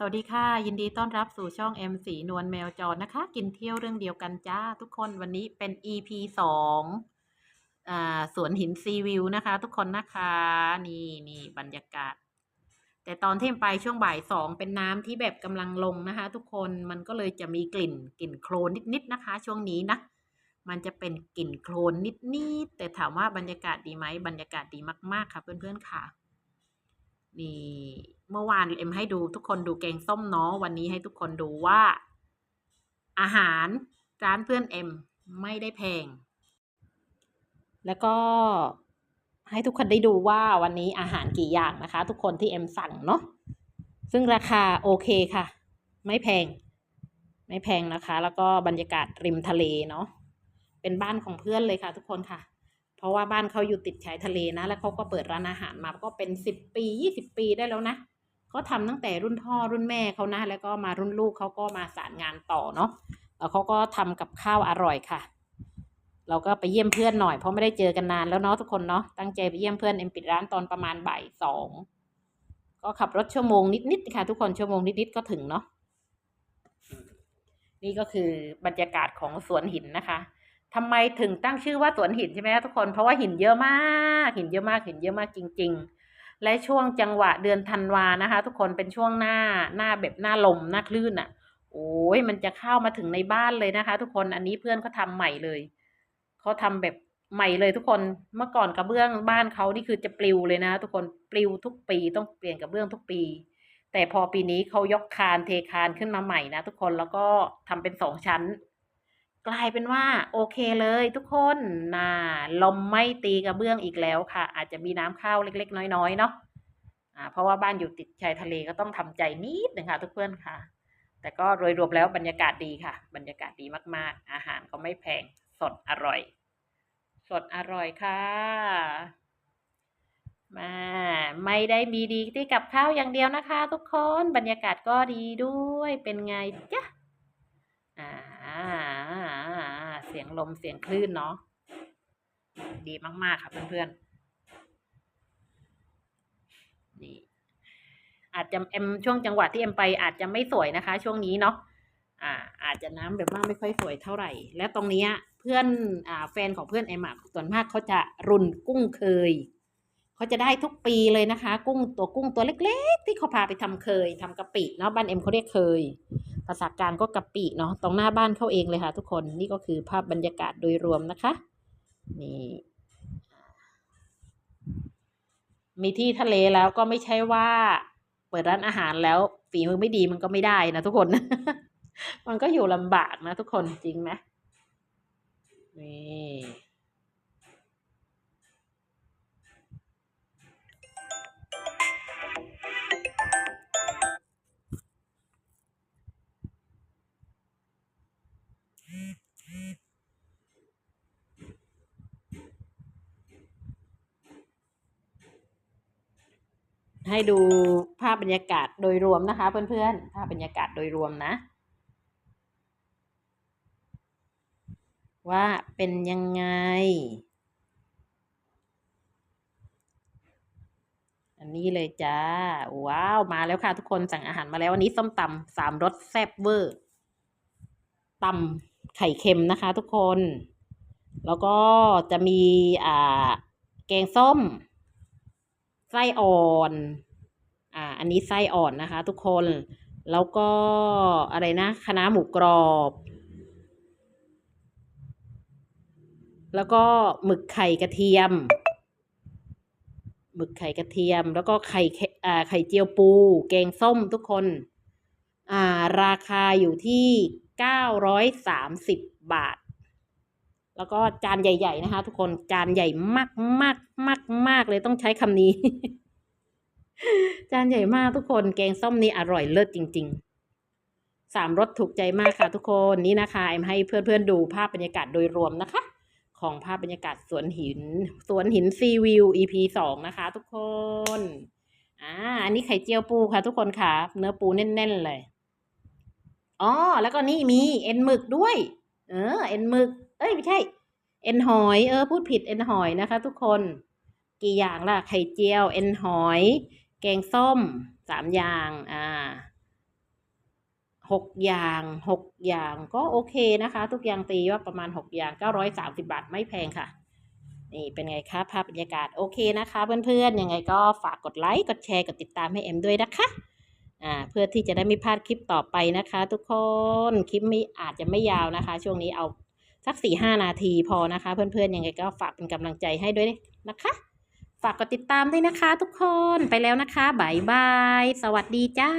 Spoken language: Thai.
สวัสดีค่ะ ยินดีต้อนรับสู่ช่อง M สีนวลแมวจรนะคะ กินเที่ยวเรื่องเดียวกันจ้า ทุกคนวันนี้เป็น EP สองอ่าสวนหินซีวิวนะคะ ทุกคนนะคะนี่นี่บรรยากาศ แต่ตอนที่ไปช่วงบ่ายสองเป็นน้ำที่แบบกำลังลงนะคะ ทุกคนมันก็เลยจะมีกลิ่นกลิ่นโคลนนิดๆนะคะ ช่วงนี้นะมันจะเป็นกลิ่นโคลนนิดๆแต่ถามว่าบรรยากาศดีไหมบรรยากาศดีมากๆค่ะ เพื่อนๆค่ะ นี่เมื่อวานเอ็มให้ดูทุกคนดูแกงส้มเนาะวันนี้ให้ทุกคนดูว่า อาหารร้านเพื่อนเอ็มไม่ได้แพง แล้วก็ให้ทุกคนได้ดูว่าวันนี้อาหารกี่อย่างนะคะ ทุกคนที่เอ็มสั่งเนาะซึ่งราคาโอเคค่ะ ไม่แพง ไม่แพงนะคะ แล้วก็บรรยากาศริมทะเลเนาะเป็นบ้านของเพื่อนเลยค่ะ ทุกคนค่ะ เพราะว่าบ้านเขาอยู่ติดชายทะเลนะ แล้วเขาก็เปิดร้านอาหารมาก็เป็นสิบปียี่สิบปีได้แล้วนะเขาทำตั้งแต่รุ่นพ่อรุ่นแม่เขานะ แล้วก็มารุ่นลูกเขาก็มาสานงานต่อเนาะแล้วเขาก็ทำกับข้าวอร่อยค่ะ เราก็ไปเยี่ยมเพื่อนหน่อยเพราะไม่ได้เจอกันนานแล้วเนาะทุกคนเนาะตั้งใจไปเยี่ยมเพื่อนเอ็มปิดร้านตอนประมาณบ่ายสองก็ขับรถชั่วโมงนิดๆค่ะ ทุกคนชั่วโมงนิดๆก็ถึงเนาะนี่ก็คือบรรยากาศของสวนหินนะคะ ทำไมถึงตั้งชื่อว่าสวนหินใช่ไหมคะทุกคน เพราะว่าหินเยอะมากหินเยอะมากหินเยอะมากจริง ๆ และช่วงจังหวะเดือนธันวานะคะ ทุกคนเป็นช่วงหน้าหน้าแบบหน้าลมหน้าคลื่นอะ่ะ โอ้ยมันจะเข้ามาถึงในบ้านเลยนะคะ ทุกคนอันนี้เพื่อนเขาทาใหม่เลยเขาทำแบบใหม่เลยทุกคนเมื่อก่อนกระเบื้องบ้านเขานี่คือจะปลิวเลยนะ ทุกคนปลิวทุกปีต้องเปลี่ยนกระเบื้องทุกปี แต่พอปีนี้เขายกคานเทคานขึ้นมาใหม่นะทุกคนแล้วก็ทำเป็นสองชั้น กลายเป็นว่าโอเคเลยทุกคนน่าลมไม่ตีกระเบื้องอีกแล้วค่ะ อาจจะมีน้ำเข้าเล็ก ๆ น้อยๆเนาะอ่าเพราะว่าบ้านอยู่ติดชายทะเลก็ต้องทำใจนิดนึงค่ะทุกเพื่อนค่ะ แต่ก็โดยรวมแล้วบรรยากาศดีค่ะ บรรยากาศดีมากๆ อาหารก็ไม่แพงสดอร่อย สดอร่อยค่ะมาไม่ได้มีดีที่กับข้าวอย่างเดียวนะคะ ทุกคนบรรยากาศก็ดีด้วยเป็นไงจ๊ะอ่า เสียงลมเสียงคลื่นเนาะดีมาก ๆ ค่ะเพื่อนๆนี่อาจจะเอ็มช่วงจังหวะที่เอ็มไปอาจจะไม่สวยนะคะ ช่วงนี้เนาะอ่า อาจจะน้ำแบบว่าไม่ค่อยสวยเท่าไหร่ และตรงนี้เพื่อนอ่าแฟนของเพื่อนเอ็มอะส่วนมากเขาจะรุนกุ้งเคยเขาจะได้ทุกปีเลยนะคะ กุ้งตัวกุ้งตัวเล็ก ๆ ที่เขาพาไปทำเคยทำกะปิเนาะบ้านเอ็มเขาเรียกเคย ภาษากลางก็กะปิเนาะตรงหน้าบ้านเขาเองเลยค่ะ ทุกคนนี่ก็คือภาพบรรยากาศโดยรวมนะคะนี่มีที่ทะเลแล้วก็ไม่ใช่ว่า เปิดร้านอาหารแล้วฝีมือไม่ดีมันก็ไม่ได้นะทุกคน มันก็อยู่ลำบากนะทุกคนจริงไหมนี่ ให้ดูภาพบรรยากาศโดยรวมนะคะ เพื่อนๆ ภาพบรรยากาศโดยรวมนะ ว่าเป็นยังไง อันนี้เลยจ้า ว้าว มาแล้วค่ะทุกคนสั่งอาหารมาแล้ววันนี้ส้มตำสามรสแซ่บเวอร์ตำไข่เค็มนะคะทุกคน แล้วก็จะมีอ่าแกงส้ม ไส้อ่อน อ่า อันนี้ไส้อ่อนนะคะ ทุกคน แล้วก็อะไรนะคะน้าหมูกรอบ แล้วก็หมึกไข่กระเทียม หมึกไข่กระเทียม แล้วก็ไข่อ่าไข่เจียวปู แกงส้มทุกคน อ่า ราคาอยู่ที่เก้าร้อยสามสิบบาท แล้วก็จานใหญ่ ๆ นะคะ ทุกคนจานใหญ่มากมากมากมากเลยต้องใช้คำนี้ จานใหญ่มากทุกคนแกงส้มนี่อร่อยเลิศจริง ๆสามรสถูกใจมากค่ะทุกคนนี่นะคะเอ็มให้เพื่อนๆดูภาพบรรยากาศโดยรวมนะคะ ของภาพบรรยากาศสวนหินสวนหินซีวิว EP สองนะคะ ทุกคนอ่าอันนี้ไข่เจียวปูค่ะ ทุกคนค่ะ เนื้อปูแน่นๆเลยอ๋อแล้วก็นี่มีเอ็นหมึกด้วย เออ เอ็นหมึก เอ้ยไม่ใช่ เอ็นหอย เออ พูดผิดเอ็นหอยนะคะ ทุกคน กี่อย่างล่ะ ไข่เจียว เอ็นหอย แกงส้ม สามอย่าง อ่าหกอย่างหกอย่างก็โอเคนะคะ ทุกอย่างตีว่าประมาณหกอย่างเก้าร้อยสามสิบาทไม่แพงค่ะ นี่เป็นไงคะภาพบรรยากาศโอเคนะคะ เพื่อนๆยังไงก็ฝากกดไลค์กดแชร์กดติดตามให้เอ็มด้วยนะคะอ่าเพื่อที่จะได้ไม่พลาดคลิปต่อไปนะคะ ทุกคนคลิปไม่อาจจะไม่ยาวนะคะ ช่วงนี้เอา สักสี่ห้านาทีพอนะคะ เพื่อนๆยังไงก็ฝากเป็นกำลังใจให้ด้วยนะคะ ฝากกดติดตามด้วยนะคะ ทุกคนไปแล้วนะคะบายบาย สวัสดีจ้า